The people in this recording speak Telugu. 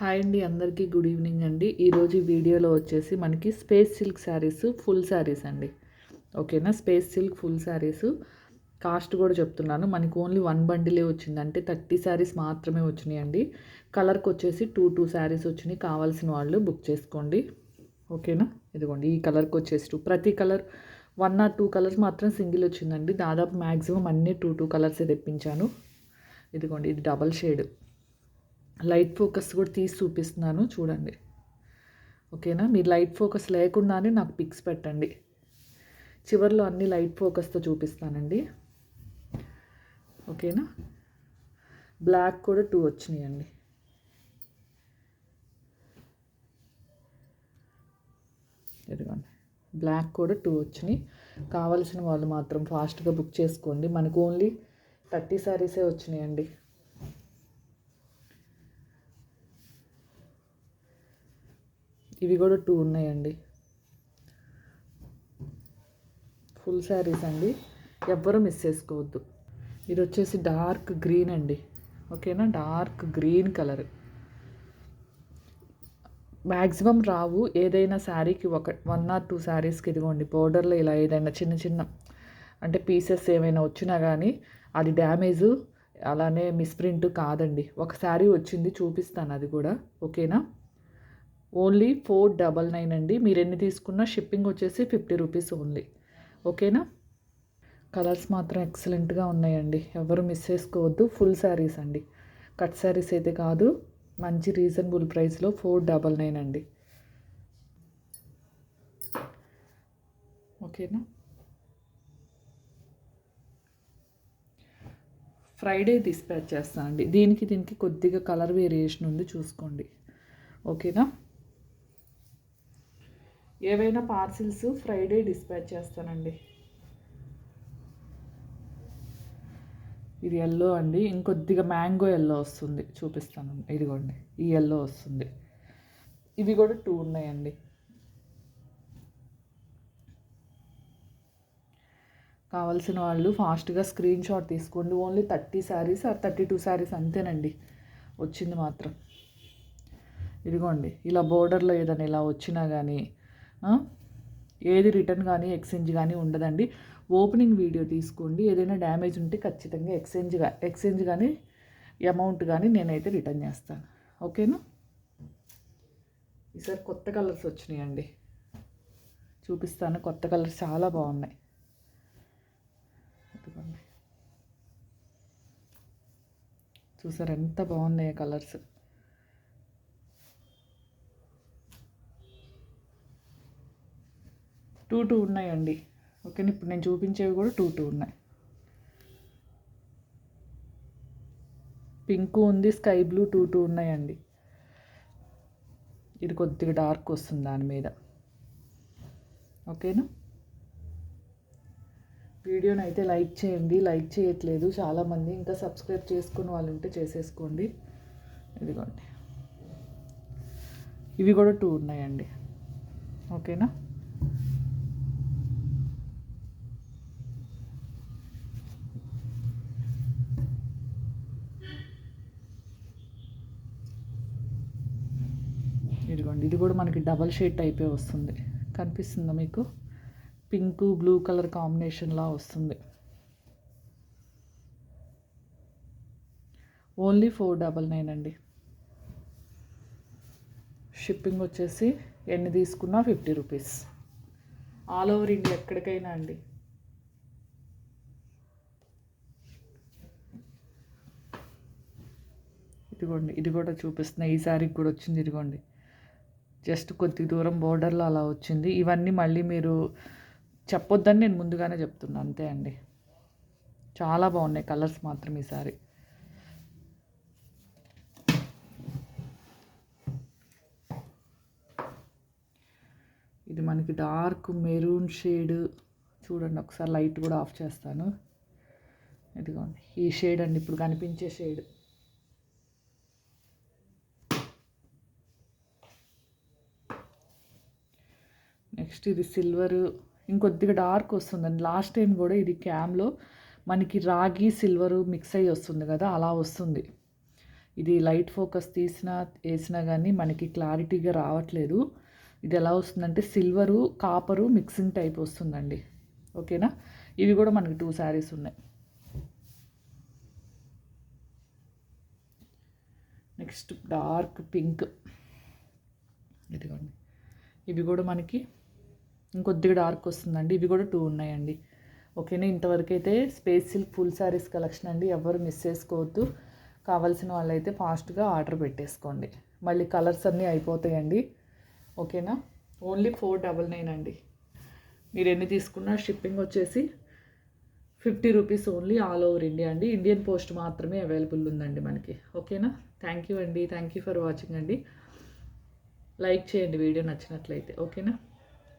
హాయ్ అండి అందరికీ గుడ్ ఈవినింగ్ అండి. ఈరోజు వీడియోలో వచ్చేసి మనకి space silk saris full saris అండి. ఓకేనా? Space silk full saris. Cost కూడా చెప్తున్నాను. మనకి ఓన్లీ వన్ బండిలే వచ్చింది. అంటే థర్టీ శారీస్ మాత్రమే వచ్చినాయండి. కలర్కి వచ్చేసి టూ టూ శారీస్ వచ్చినాయి. కావాల్సిన వాళ్ళు బుక్ చేసుకోండి. ఓకేనా? ఇదిగోండి ఈ కలర్కి వచ్చేసి టూ. ప్రతి colour one or two colours మాత్రం సింగిల్ వచ్చిందండి. దాదాపు మ్యాక్సిమం అన్నీ టూ టూ కలర్సే తెప్పించాను. ఇదిగోండి ఇది డబల్ షేడ్. లైట్ ఫోకస్ కూడా తీసి చూపిస్తున్నాను చూడండి. ఓకేనా? మీరు లైట్ ఫోకస్ లేకుండానే నాకు పిక్స్ పెట్టండి. చివరిలో అన్ని లైట్ ఫోకస్తో చూపిస్తానండి. ఓకేనా? బ్లాక్ కూడా టూ వచ్చినాయండి. ఇదిగోండి. బ్లాక్ కూడా టూ వచ్చినాయి. కావలసిన వాళ్ళు మాత్రం ఫాస్ట్గా బుక్ చేసుకోండి. మనకు ఓన్లీ థర్టీ శారీసే వచ్చినాయండి. ఇవి కూడా టూ ఉన్నాయండి. ఫుల్ శారీస్ అండి. ఎవ్వరూ మిస్ చేసుకోవద్దు. ఇది వచ్చేసి డార్క్ గ్రీన్ అండి. ఓకేనా డార్క్ గ్రీన్ కలర్ మ్యాక్సిమం రావు ఏదైనా శారీకి ఒక వన్ ఆర్ టూ శారీస్కి ఇదిగోండి. బోర్డర్లో ఇలా ఏదైనా చిన్న చిన్న అంటే పీసెస్ ఏమైనా వచ్చినా కానీ అది డ్యామేజ్ అలానే మిస్ప్రింట్ కాదండి. ఒక శారీ వచ్చింది చూపిస్తాను అది కూడా. ఓకేనా ఓన్లీ ఫోర్ డబల్ నైన్ అండి. మీరు ఎన్ని తీసుకున్నా షిప్పింగ్ వచ్చేసి ఫిఫ్టీ రూపీస్ ఓన్లీ. ఓకేనా? కలర్స్ మాత్రం ఎక్సలెంట్గా ఉన్నాయండి. ఎవరు మిస్ చేసుకోవద్దు. ఫుల్ శారీస్ అండి. కట్ శారీస్ అయితే కాదు. మంచి రీజనబుల్ ప్రైస్లో ఫోర్ డబల్ నైన్ అండి. ఓకేనా? ఫ్రైడే డిస్పాచ్ చేస్తానండి దీనికి దీనికి కొద్దిగా కలర్ వేరియేషన్ ఉంది చూసుకోండి. ఓకేనా? ఏవైనా పార్సిల్స్ ఫ్రైడే డిస్పాచ్ చేస్తానండి. ఇది ఎల్లో అండి. ఇంకొద్దిగా మ్యాంగో ఎల్లో వస్తుంది. చూపిస్తాను. ఇదిగోండి. ఈ ఎల్లో వస్తుంది. ఇవి కూడా టూ ఉన్నాయండి. కావాల్సిన వాళ్ళు ఫాస్ట్గా స్క్రీన్ షాట్ తీసుకోండి. Only thirty saris or thirty two saris అంతేనండి. వచ్చింది మాత్రం. ఇదిగోండి. ఇలా బోర్డర్లో ఏదైనా ఇలా వచ్చినా కానీ ఏది రిటర్న్ కానీ ఎక్స్చేంజ్ కానీ ఉండదండి. ఓపెనింగ్ వీడియో తీసుకోండి. ఏదైనా డ్యామేజ్ ఉంటే ఖచ్చితంగా ఎక్స్చేంజ్ ఎక్స్చేంజ్ కానీ అమౌంట్ కానీ నేనైతే రిటర్న్ చేస్తాను. ఓకేనా? ఈసారి కొత్త కలర్స్ వచ్చినాయండి. చూపిస్తాను. కొత్త కలర్స్ చాలా బాగున్నాయి. చూసారు ఎంత బాగున్నాయి కలర్స్. టూ టూ ఉన్నాయండి. ఓకే ఇప్పుడు నేను చూపించేవి కూడా టూ టూ ఉన్నాయి. పింక్ ఉంది స్కై బ్లూ టూ టూ ఉన్నాయండి. ఇది కొద్దిగా డార్క్ వస్తుంది దాని మీద. ఓకేనా? వీడియోని అయితే లైక్ చేయండి. లైక్ చేయట్లేదు. చాలామంది ఇంకా సబ్స్క్రైబ్ చేసుకుని వాళ్ళు ఉంటే చేసేసుకోండి. ఇదిగోండి. ఇవి కూడా టూ ఉన్నాయండి. ఓకేనా ఇదిగోండి ఇది కూడా మనకి డబల్ షేడ్ టైపే వస్తుంది. కనిపిస్తుందా మీకు? పింక్ బ్లూ కలర్ కాంబినేషన్లా వస్తుంది. ఓన్లీ ఫోర్ డబల్ నైన్ అండి. షిప్పింగ్ వచ్చేసి ఎన్ని తీసుకున్నా fifty rupees. All over India ఎక్కడికైనా అండి. ఇదిగోండి ఇది కూడా చూపిస్తున్నా ఈ శారీకి కూడా వచ్చింది ఇదిగోండి. జస్ట్ కొద్ది దూరం బోర్డర్లో అలా వచ్చింది. ఇవన్నీ మళ్ళీ మీరు చెప్పొద్దని నేను ముందుగానే చెప్తున్నాను అంతే అండి. చాలా బాగున్నాయి కలర్స్ మాత్రం ఈసారి. ఇది మనకి డార్క్ మెరూన్ షేడ్. చూడండి ఒకసారి లైట్ కూడా ఆఫ్ చేస్తాను. ఇదిగోండి. ఈ షేడ్ అండి ఇప్పుడు కనిపించే షేడ్. నెక్స్ట్ ఇది సిల్వర్ ఇంకొద్దిగా డార్క్ వస్తుందండి. లాస్ట్ టైం కూడా ఇది క్యామ్లో మనకి రాగి సిల్వరు మిక్స్ అయ్యి వస్తుంది కదా అలా వస్తుంది. ఇది లైట్ ఫోకస్ తీసినా వేసినా కానీ మనకి క్లారిటీగా రావట్లేదు. ఇది ఎలా వస్తుందంటే సిల్వరు కాపరు మిక్సింగ్ టైప్ వస్తుందండి. ఓకేనా? ఇవి కూడా మనకి టూ శారీస్ ఉన్నాయి. Next dark pink. ఇదిగోండి. ఇవి కూడా మనకి ఇంకొద్దిగా డార్క్ వస్తుందండి. ఇవి కూడా టూ ఉన్నాయండి. ఓకేనా? ఇంతవరకు అయితే space silk full saris collection అండి. ఎవరు మిస్ చేసుకోవద్దు. కావాల్సిన వాళ్ళైతే ఫాస్ట్గా ఆర్డర్ పెట్టేసుకోండి. మళ్ళీ కలర్స్ అన్నీ అయిపోతాయండి. ఓకేనా? ఓన్లీ ఫోర్ డబల్ నైన్ అండి. మీరు ఎన్ని తీసుకున్నా షిప్పింగ్ వచ్చేసి fifty rupees only all over India అండి. ఇండియన్ పోస్ట్ మాత్రమే అవైలబుల్ ఉందండి మనకి. ఓకేనా? థ్యాంక్ యూ అండి. థ్యాంక్ యూ ఫర్ వాచింగ్ అండి. లైక్ చేయండి వీడియో నచ్చినట్లయితే. ఓకేనా?